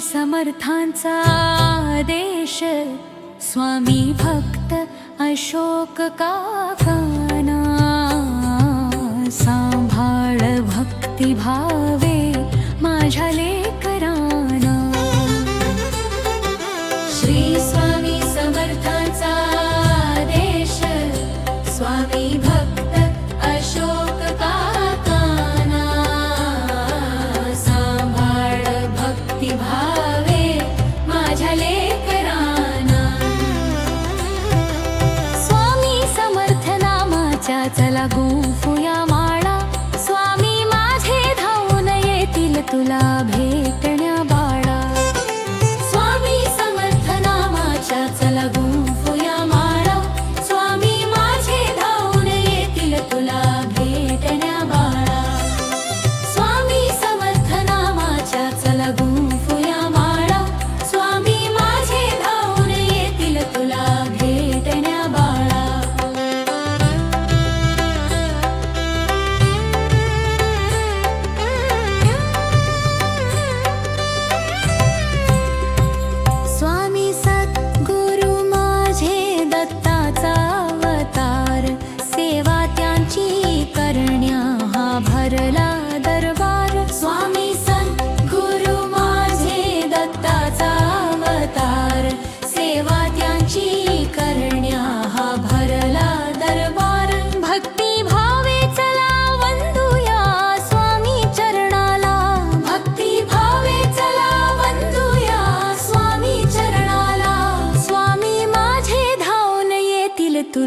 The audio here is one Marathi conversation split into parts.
समर्थांचा देश स्वामी भक्त अशोक काकाना सांभाळ भक्तिभावे. चला गूफ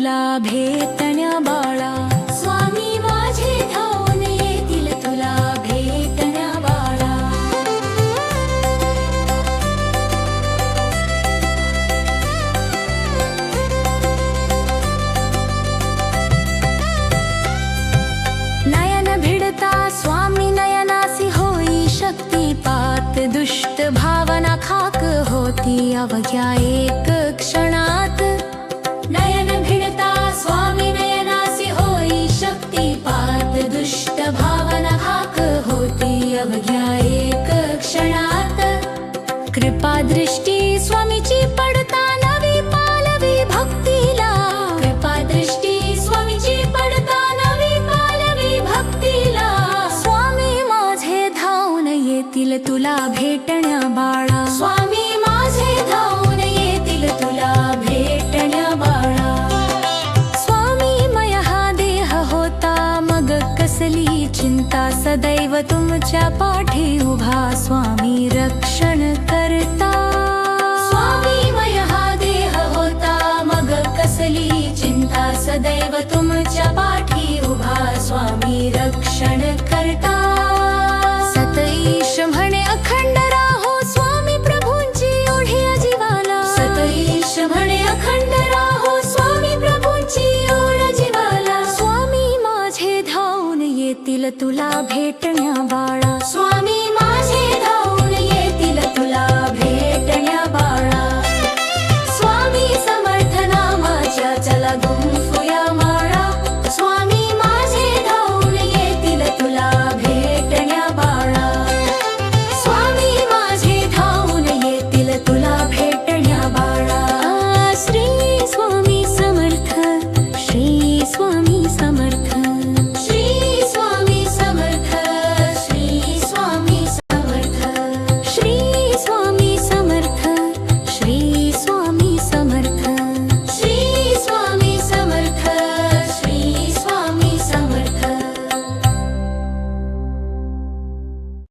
तुला भेटण्या बाळा. स्वामी माझे धावून येतील तुला भेटण्या बाळा. नयन भिडता स्वामी नयनासी होई शक्ती पात. दुष्ट भावना खाक होती अवघ्या एक क्षणा दुष्ट भावना हाक होती अवघ्या एक क्षणात. कृपा दृष्टी स्वामीची पडता नवी भक्तीला. कृपा दृष्टी स्वामीची पडता भक्तीला. स्वामी माझे धावून येतील तुला भेटण्या बाळ पाठी उभा स्वामी रक्षा तुला भेटण्या बाळा. स्वामी